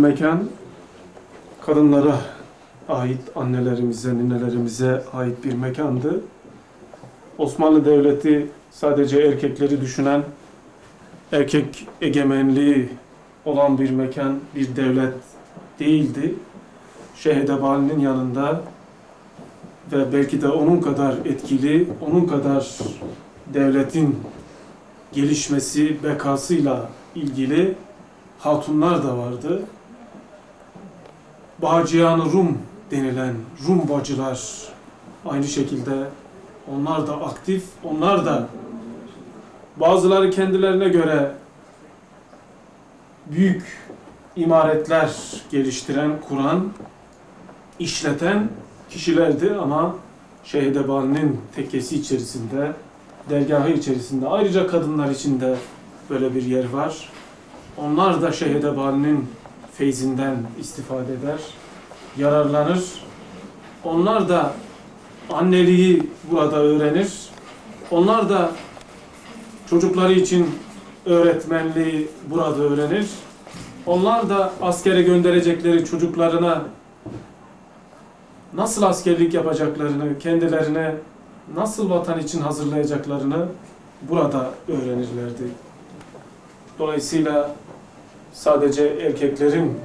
mekan kadınlara ait, annelerimize, ninelerimize ait bir mekandı. Osmanlı Devleti sadece erkekleri düşünen, erkek egemenliği olan bir mekan, bir devlet değildi. Şehidebani'nin yanında ve belki de onun kadar etkili, onun kadar devletin gelişmesi, bekasıyla ilgili hatunlar da vardı. Bağcıyan Rum denilen Rum bacılar aynı şekilde onlar da aktif, onlar da bazıları kendilerine göre büyük imaretler geliştiren, kuran, işleten kişilerdi ama Şehidebani'nin tekkesi içerisinde, dergahı içerisinde, ayrıca kadınlar için de böyle bir yer var. Onlar da Şehidebani'nin feyzinden istifade eder, yararlanır. Onlar da anneliği burada öğrenir. Onlar da çocukları için öğretmenliği burada öğrenir. Onlar da askere gönderecekleri çocuklarına nasıl askerlik yapacaklarını, kendilerine nasıl vatan için hazırlayacaklarını burada öğrenirlerdi. Dolayısıyla sadece erkeklerin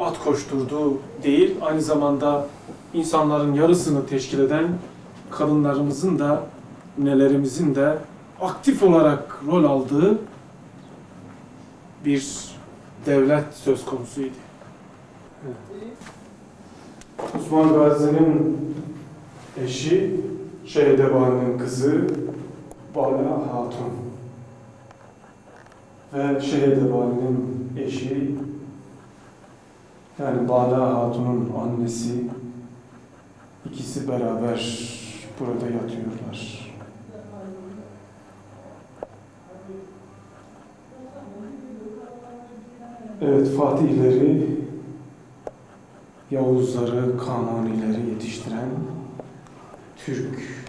at koşturduğu değil, aynı zamanda insanların yarısını teşkil eden kadınlarımızın da, nelerimizin de aktif olarak rol aldığı bir devlet söz konusuydu. Evet. Osman Gazi'nin eşi Şehidebani'nin kızı Bala Hatun ve Şehidebani'nin eşi yani Bala Hatun'un annesi ikisi beraber burada yatıyorlar. Evet Fatihleri, Yavuzları, Kanunileri yetiştiren Türk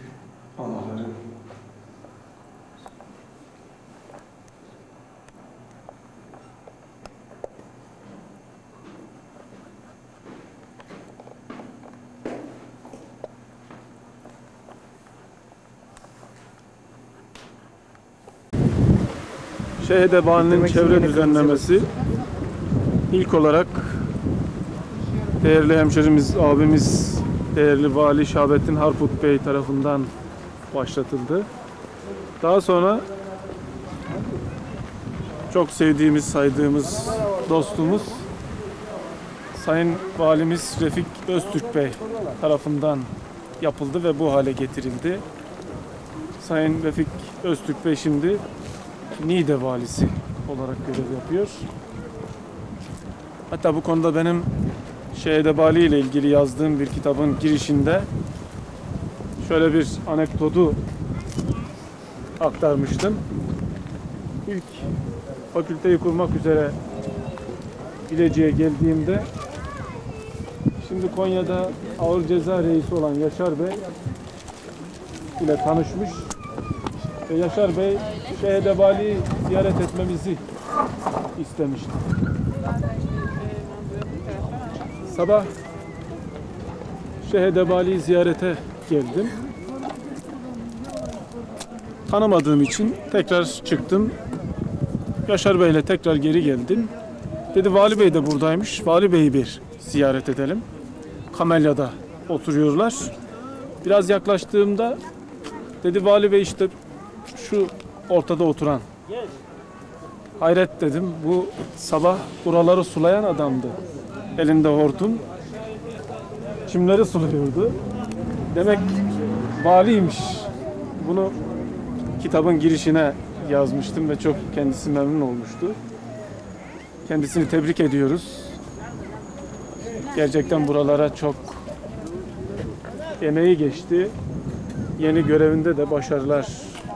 Şehidebani'nin çevre düzenlemesi ilk olarak değerli hemşerimiz, abimiz, değerli Vali Şahabettin Harput Bey tarafından başlatıldı. Daha sonra çok sevdiğimiz, saydığımız dostumuz Sayın Valimiz Refik Öztürk Bey tarafından yapıldı ve bu hale getirildi. Sayın Refik Öztürk Bey şimdi Niğde valisi olarak görev yapıyor. Hatta bu konuda benim Şehidebali ile ilgili yazdığım bir kitabın girişinde şöyle bir anekdotu aktarmıştım. İlk fakülteyi kurmak üzere Bilecik'e geldiğimde şimdi Konya'da ağır ceza reisi olan Yaşar Bey ile tanışmış Yaşar Bey Şehidebali'yi ziyaret etmemizi istemişti. Sabah Şehidebali'yi ziyarete geldim. Tanımadığım için tekrar çıktım. Yaşar Bey ile tekrar geri geldim. Dedi Vali Bey de buradaymış. Vali Bey'i bir ziyaret edelim. Kamelya'da oturuyorlar. Biraz yaklaştığımda dedi Vali Bey işte şu ortada oturan. Hayret dedim. Bu sabah buraları sulayan adamdı. Elinde hortum. Çimleri suluyordu. Demek valiymiş. Bunu kitabın girişine yazmıştım ve çok kendisi memnun olmuştu. Kendisini tebrik ediyoruz. Gerçekten buralara çok emeği geçti. Yeni görevinde de başarılar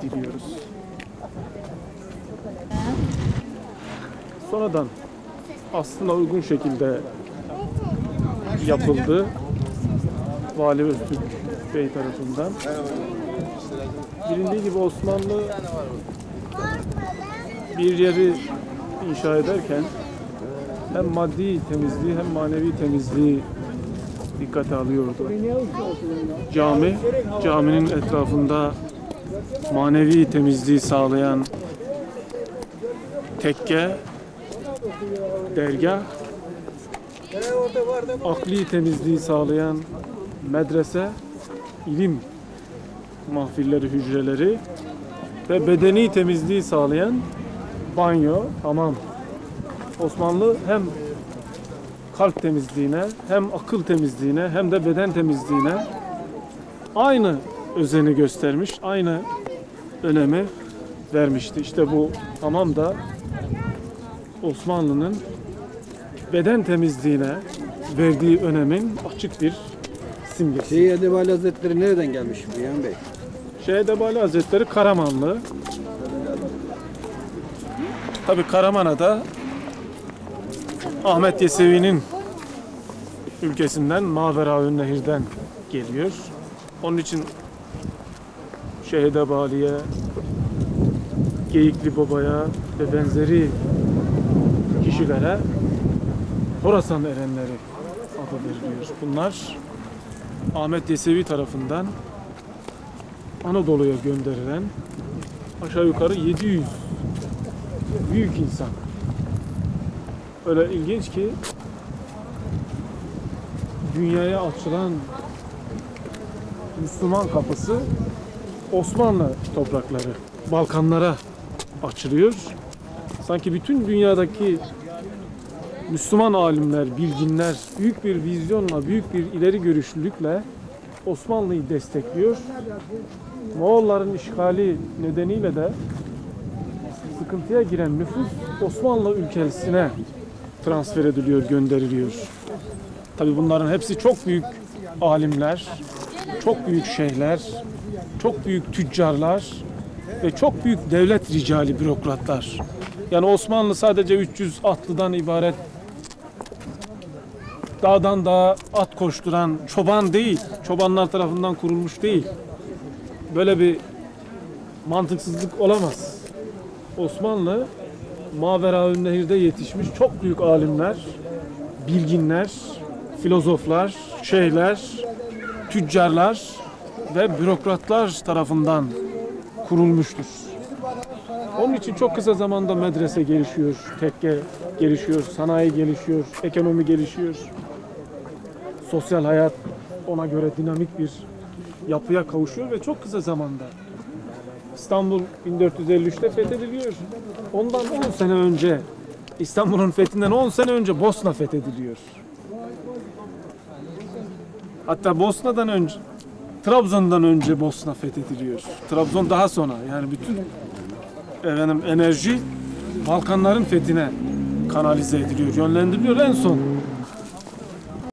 diliyoruz. Sonradan aslında uygun şekilde yapıldı. Vali Öztürk Bey tarafından. Bilindiği gibi Osmanlı bir yeri inşa ederken hem maddi temizliği hem manevi temizliği dikkate alıyordu. Cami, caminin etrafında manevi temizliği sağlayan tekke, dergah, akli temizliği sağlayan medrese, ilim mahfilleri, hücreleri ve bedeni temizliği sağlayan banyo, hamam. Osmanlı hem kalp temizliğine, hem akıl temizliğine, hem de beden temizliğine aynı özeni göstermiş, aynı önemi vermişti. İşte bu hamam da Osmanlı'nın beden temizliğine verdiği önemin açık bir simgesi. Şeyh Edebali Hazretleri nereden gelmiş Beyhan Bey? Şehidebali Hazretleri Karamanlı. Tabi Karaman'a Ahmet Yesevi'nin ülkesinden Maveraün Nehir'den geliyor. Onun için Şehidebali'ye, Geyikli Baba'ya ve benzeri kişilere Horasan erenleri adı veriliyor. Bunlar Ahmet Yesevi tarafından Anadolu'ya gönderilen aşağı yukarı 700 büyük insan. Öyle ilginç ki dünyaya açılan Müslüman kapısı Osmanlı toprakları, Balkanlara açılıyor. Sanki bütün dünyadaki Müslüman alimler, bilginler büyük bir vizyonla, büyük bir ileri görüşlülükle Osmanlı'yı destekliyor. Moğolların işgali nedeniyle de sıkıntıya giren nüfus Osmanlı ülkesine transfer ediliyor, gönderiliyor. Tabi bunların hepsi çok büyük alimler, çok büyük şeyhler, çok büyük tüccarlar ve çok büyük devlet ricali bürokratlar. Yani Osmanlı sadece 300 atlıdan ibaret dağdan dağa at koşturan çoban değil, çobanlar tarafından kurulmuş değil. Böyle bir mantıksızlık olamaz. Osmanlı Maveraün Nehir'de yetişmiş çok büyük alimler, bilginler, filozoflar, şeyhler, tüccarlar ve bürokratlar tarafından kurulmuştur. Onun için çok kısa zamanda medrese gelişiyor, tekke gelişiyor, sanayi gelişiyor, ekonomi gelişiyor. Sosyal hayat ona göre dinamik bir yapıya kavuşuyor ve çok kısa zamanda. İstanbul 1453'te fethediliyor. Ondan 10 sene önce İstanbul'un fethinden 10 sene önce Bosna fethediliyor. Hatta Bosna'dan önce Trabzon'dan önce Bosna fethediliyor. Trabzon daha sonra yani bütün efendim enerji Balkanların fethine kanalize ediliyor, yönlendiriliyor. En son